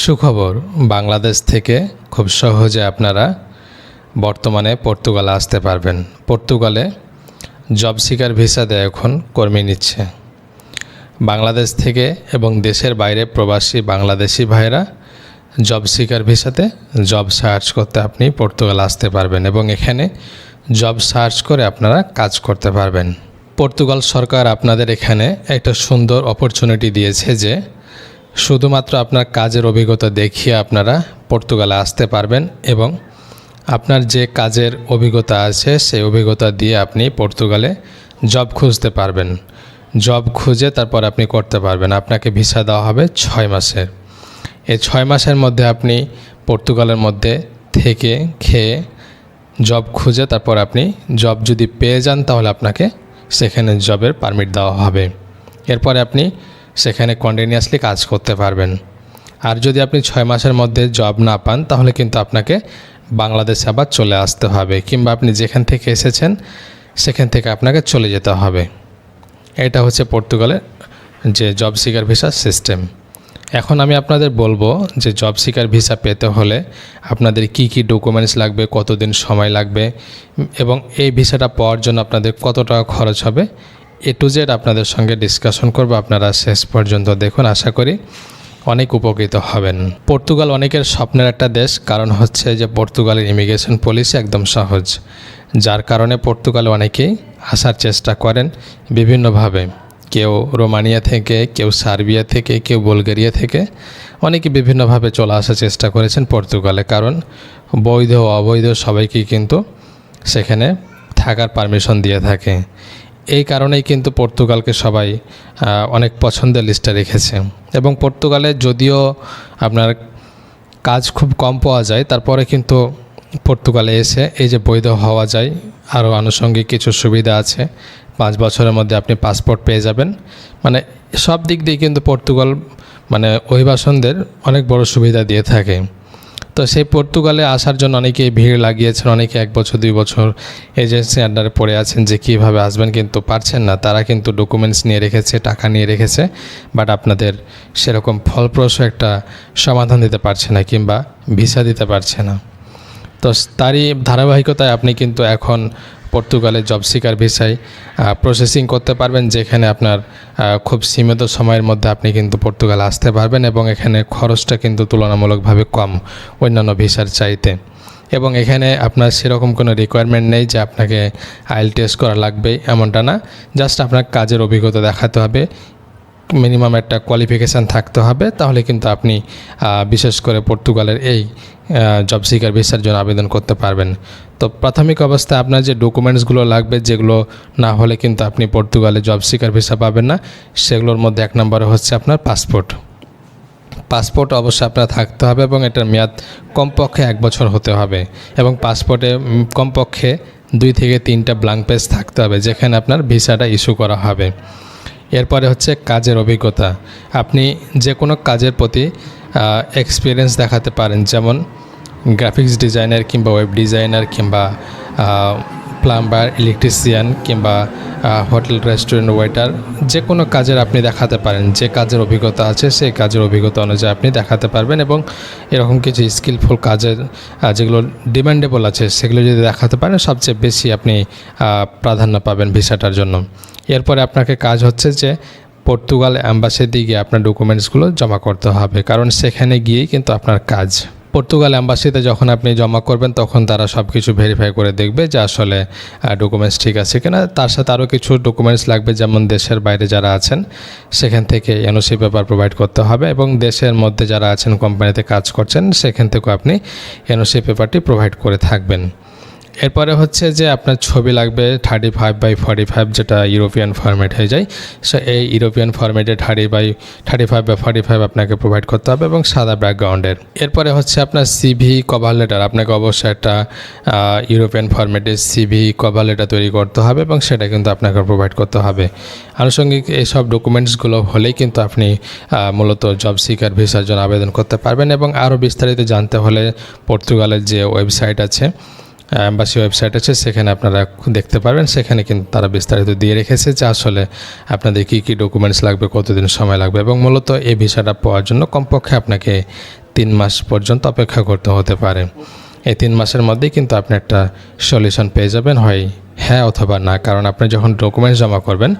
সুখবর, বাংলাদেশ থেকে খুব সহজে আপনারা বর্তমানে পর্তুগালে আসতে পারবেন। পর্তুগালে জব সিকার ভিসা দেয় এখন কর্মী নিচ্ছে। বাংলাদেশ থেকে এবং দেশের বাইরে প্রবাসী বাংলাদেশি ভাইরা জব সিকার ভিসাতে জব সার্চ করতে আপনি পর্তুগাল আসতে পারবেন এবং এখানে জব সার্চ করে আপনারা কাজ করতে পারবেন। পর্তুগাল সরকার আপনাদের এখানে একটা সুন্দর অপরচুনিটি দিয়েছে যে শুধুমাত্র আপনার কাজের অভিজ্ঞতা দেখিয়ে আপনারা পর্তুগালে আসতে পারবেন এবং আপনার যে কাজের অভিজ্ঞতা আছে সেই অভিজ্ঞতা দিয়ে আপনি পর্তুগালে জব খুঁজতে পারবেন। জব খুঁজে তারপর আপনি করতে পারবেন। আপনাকে ভিসা দেওয়া হবে ছয় মাসের এই ছয় মাসের মধ্যে আপনি পর্তুগালের মধ্যে থেকে খেয়ে জব খুঁজে তারপর আপনি জব যদি পেয়ে যান তাহলে আপনাকে সেখানে জবের পারমিট দেওয়া হবে। এরপরে আপনি সেখানে কন্টিনিউয়াসলি কাজ করতে পারবেন। আর যদি আপনি ছয় মাসের মধ্যে জব না পান, তাহলে কিন্তু আপনাকে বাংলাদেশে আবার চলে আসতে হবে, কিংবা আপনি যেখান থেকে এসেছেন, সেখান থেকে আপনাকে চলে যেতে হবে। এটা হচ্ছে পর্তুগালের যে জব সিকার ভিসা সিস্টেম এখন আমি আপনাদের বলব যে জব সিকার ভিসা পেতে হলে আপনাদের কি কি ডকুমেন্টস লাগবে, কতদিন সময় লাগবে, এবং এই ভিসাটা পাওয়ার জন্য আপনাদের কত টাকা খরচ হবে এ টু জেড আপনাদের সঙ্গে ডিসকাশন করব। আপনারা শেষ পর্যন্ত দেখুন, আশা করি অনেক উপকৃত হবেন। পর্তুগাল অনেকের স্বপ্নের একটা দেশ, কারণ হচ্ছে যে পর্তুগালের ইমিগ্রেশন পলিসি একদম সহজ। যার কারণে পর্তুগালে অনেকেই আসার চেষ্টা করেন বিভিন্নভাবে। কেউ রোমানিয়া থেকে, কেউ সার্বিয়া থেকে, কেউ বুলগেরিয়া থেকে অনেকে বিভিন্নভাবে চলে আসার চেষ্টা করেছেন পর্তুগালে। কারণ বৈধ, অবৈধ সবাইকেই কিন্তু সেখানে থাকার পারমিশন দিয়ে থাকে। এই কারণেই কিন্তু পর্তুগালকে সবাই অনেক পছন্দের লিস্টে রেখেছে। এবং পর্তুগালে যদিও আপনার কাজ খুব কম পাওয়া যায়, তারপরে কিন্তু পর্তুগালে এসে এই যে বৈধ হওয়া যায়, আরও আনুষঙ্গিক কিছু সুবিধা আছে। পাঁচ বছরের মধ্যে আপনি পাসপোর্ট পেয়ে যাবেন। মানে সব দিক দিয়ে কিন্তু পর্তুগাল মানে অভিবাসনদের অনেক বড় সুবিধা দিয়ে থাকে। তো সেই পর্তুগালে আসার জন্য অনেকেই ভিড় লাগিয়েছেন, অনেকে এক বছর, দুই বছর এজেন্সি আন্ডারে পড়ে আছেন যে কীভাবে আসবেন কিন্তু পারছেন না। তারা কিন্তু ডকুমেন্টস নিয়ে রেখেছে, টাকা নিয়ে রেখেছে বাট আপনাদের সেরকম ফলপ্রসূ একটা সমাধান দিতে পারছে না কিংবা ভিসা দিতে পারছে না। তো তারই ধারাবাহিকতায় আপনি কিন্তু এখন পর্তুগালে জব সিকার ভিসায় প্রসেসিং করতে পারবেন, যেখানে আপনার খুব সীমিত সময়ের মধ্যে আপনি কিন্তু পর্তুগাল আসতে পারবেন এবং এখানে খরচটা কিন্তু তুলনামূলকভাবে কম অন্যান্য ভিসার চাইতে। এবং এখানে আপনার সেরকম কোনো রিকোয়ারমেন্ট নেই যে আপনাকে আইল টেস্ট করা লাগবে এমনটা না। জাস্ট আপনার কাজের অভিজ্ঞতা দেখাতে হবে। মিনিমাম একটা কোয়ালিফিকেশান থাকতে হবে, তাহলে কিন্তু আপনি বিশেষ করে পর্তুগালের এই জব সিকার ভিসার জন্য আবেদন করতে পারবেন। তো প্রাথমিক অবস্থায় আপনার যে ডকুমেন্টসগুলো লাগবে, যেগুলো না হলে কিন্তু আপনি পর্তুগালে জব সিকার ভিসা পাবেন না, সেগুলোর মধ্যে এক নম্বরে হচ্ছে আপনার পাসপোর্ট পাসপোর্ট অবশ্যই আপনার থাকতে হবে এবং এটার মেয়াদ কমপক্ষে এক বছর হতে হবে এবং পাসপোর্টে কমপক্ষে দুই থেকে তিনটা ব্লাঙ্ক পেজ থাকতে হবে, যেখানে আপনার ভিসাটা ইস্যু করা হবে। এরপরে হচ্ছে কাজের অভিজ্ঞতা। আপনি যে কোনো কাজের প্রতি এক্সপিরিয়েন্স দেখাতে পারেন। যেমন গ্রাফিক্স ডিজাইনার কিংবা ওয়েব ডিজাইনার কিংবা প্লাম্বার ইলেকট্রিশিয়ান কিংবা হোটেল রেস্টুরেন্ট ওয়েটার যে কোনো কাজের আপনি দেখাতে পারেন। যে কাজের অভিজ্ঞতা আছে, সেই কাজের অভিজ্ঞতা অনুযায়ী আপনি দেখাতে পারবেন এবং এরকম কিছু স্কিলফুল কাজের যেগুলো ডিমান্ডেবল আছে, সেগুলো যদি দেখাতে পারেন, সবচেয়ে বেশি আপনি প্রাধান্য পাবেন ভিসাটার জন্য। এরপরে আপনাকে কাজ হচ্ছে যে পর্তুগাল অ্যাম্বাসিতে গিয়ে আপনার ডকুমেন্টসগুলো জমা করতে হবে। কারণ সেখানে গিয়েই কিন্তু আপনার কাজ। পর্তুগাল অ্যাম্বাসিতে যখন আপনি জমা করবেন, তখন তারা সব কিছু ভেরিফাই করে দেখবে যে আসলে ডকুমেন্টস ঠিক আছে কিনা। তার সাথে আরও কিছু ডকুমেন্টস লাগবে, যেমন দেশের বাইরে যারা আছেন, সেখান থেকে এনওসি পেপার প্রোভাইড করতে হবে এবং দেশের মধ্যে যারা আছেন কোম্পানিতে কাজ করছেন, সেখান থেকেও আপনি এনওসি পেপারটি প্রোভাইড করে থাকবেন। এরপরে হচ্ছে যে আপনার ছবি লাগবে thirty five by forty five যেটা ইউরোপিয়ান ফরম্যাট হয়ে যায়। সো এই ইউরোপিয়ান ফরম্যাটে থার্টি বাই থার্টি ফাইভ বা ফর্টি ফাইভ আপনাকে প্রোভাইড করতে হবে এবং সাদা ব্যাকগ্রাউন্ডের এরপরে হচ্ছে আপনার সিভি কভার লেটার আপনাকে অবশ্যই একটা ইউরোপিয়ান ফরম্যাটে সিভি কভার লেটার তৈরি করতে হবে এবং সেটা কিন্তু আপনাকে প্রোভাইড করতে হবে। আনুষঙ্গিক এইসব ডকুমেন্টসগুলো হলেই কিন্তু আপনি মূলত জব সিকার ভিসার জন্য আবেদন করতে পারবেন এবং আরও বিস্তারিত জানতে হলে পর্তুগালের যে ওয়েবসাইট আছে অ্যাম্বাসি ওয়েবসাইট আছে, সেখানে আপনারা দেখতে পারবেন। সেখানে কিন্তু তারা বিস্তারিত দিয়ে রেখেছে যে আসলে আপনাদের কী কী ডকুমেন্টস লাগবে, কতদিন সময় লাগবে এবং মূলত এই ভিসাটা পাওয়ার জন্য কমপক্ষে আপনাকে তিন মাস পর্যন্ত অপেক্ষা করতে হতে পারে। এই তিন মাসের মধ্যেই কিন্তু আপনি একটা সলিউশন পেয়ে যাবেন, হয় হ্যাঁ অথবা না। কারণ আপনি যখন ডকুমেন্টস জমা করবেন,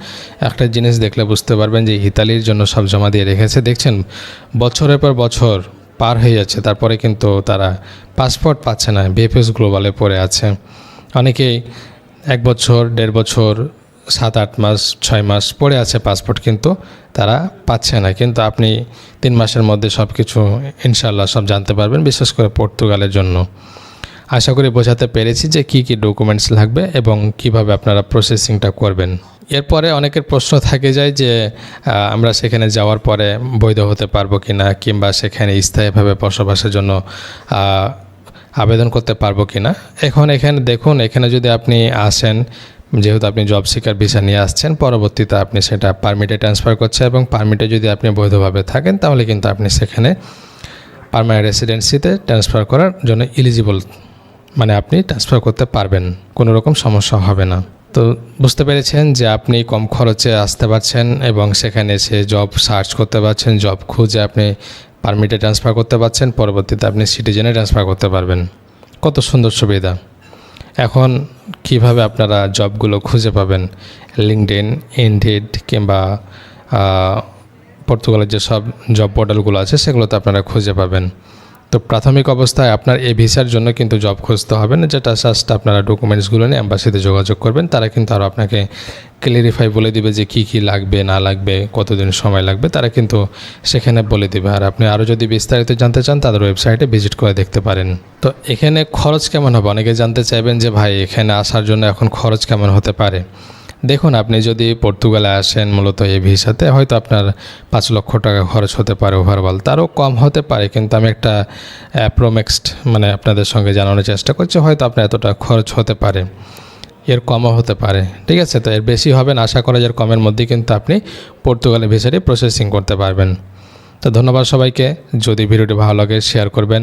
একটা জিনিস দেখলে বুঝতে পারবেন যে ইতালির জন্য সব জমা দিয়ে রেখেছে। দেখছেন, বছরের পর বছর পার হয়ে যাচ্ছে। তারপরে কিন্তু তারা পাসপোর্ট পাচ্ছে না বিএফএস গ্লোবালে পড়ে আছে। অনেকেই এক বছর, দেড় বছর, সাত, আট মাস, ছয় মাস পড়ে আছে পাসপোর্ট কিন্তু তারা পাচ্ছে না। কিন্তু আপনি তিন মাসের মধ্যে সব কিছু ইনশাল্লাহ সব জানতে পারবেন, বিশেষ করে পর্তুগালের জন্য। আশা করি বোঝাতে পেরেছি যে কি কি ডকুমেন্টস লাগবে এবং কীভাবে আপনারা প্রসেসিংটা করবেন। এরপরে অনেকের প্রশ্ন থাকে যায় যে আমরা সেখানে যাওয়ার পরে বৈধ হতে পারব কি না কিংবা সেখানে স্থায়ীভাবে বসবাসের জন্য আবেদন করতে পারব কি না এখন এখানে দেখুন, এখানে যদি আপনি আসেন, যেহেতু আপনি জব সিকার ভিসা নিয়ে আসছেন, পরবর্তীতে আপনি সেটা পারমিটে ট্রান্সফার করছেন এবং পারমিটে যদি আপনি বৈধভাবে থাকেন, তাহলে কিন্তু আপনি সেখানে পারমানেন্ট রেসিডেন্সিতে ট্রান্সফার করার জন্য এলিজিবল মানে আপনি ট্রান্সফার করতে পারবেন, কোনো রকম সমস্যা হবে না। তো বুঝতে পেরেছেন যে আপনি কম খরচে আসতে পারছেন এবং সেখানে এসে জব সার্চ করতে পারছেন জব খুঁজে আপনি পারমিটে ট্রান্সফার করতে পারছেন, পরবর্তীতে আপনি সিটিজেনে ট্রান্সফার করতে পারবেন। কত সুন্দর সুবিধা। এখন কীভাবে আপনারা জবগুলো খুঁজে পাবেন? লিঙ্কডইন ইনডিড কিংবা পর্তুগালের যে সব জব পোর্টালগুলো আছে, সেগুলোতে আপনারা খুঁজে পাবেন। তো প্রাথমিক অবস্থায় আপনার এই ভিসার জন্য কিন্তু জব খুঁজতে হবে না, যেটা জাস্ট আপনারা ডকুমেন্টসগুলো নিয়ে অ্যাম্বাসিতে যোগাযোগ করবেন, তারা কিন্তু আরও আপনাকে ক্লিয়ারিফাই বলে দিবে যে কি কি লাগবে, না লাগবে, কতদিন সময় লাগবে, তারা কিন্তু সেখানে বলে দিবে। আর আপনি আরও যদি বিস্তারিত জানতে চান, তাদের ওয়েবসাইটে ভিজিট করে দেখতে পারেন। তো এখানে খরচ কেমন হবে? অনেকে জানতে চাইবেন যে ভাই, এখানে আসার জন্য এখন খরচ কেমন হতে পারে? দেখুন, আপনি যদি পর্তুগালে আসেন মূলত এই ভিসাতে, হয়তো আপনার পাঁচ লক্ষ টাকা খরচ হতে পারে ওভারঅল তারও কম হতে পারে, কিন্তু আমি একটা অ্যাপ্রোমেক্সড মানে আপনাদের সঙ্গে জানানোর চেষ্টা করছি, হয়তো আপনার এতটা খরচ হতে পারে। এর কমও হতে পারে, ঠিক আছে? তো এর বেশি হবে না, আশা করা যায় এর কমের মধ্যেই কিন্তু আপনি পর্তুগালে ভিসাটি প্রসেসিং করতে পারবেন। তো ধন্যবাদ সবাইকে, যদি ভিডিওটি ভালো লাগে শেয়ার করবেন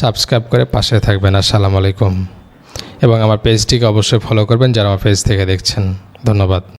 সাবস্ক্রাইব করে পাশে থাকবেন। আসসালামু আলাইকুম। এবং আমার পেজটিকে অবশ্যই ফলো করবেন, যারা আমার পেজ থেকে দেখছেন। ধন্যবাদ।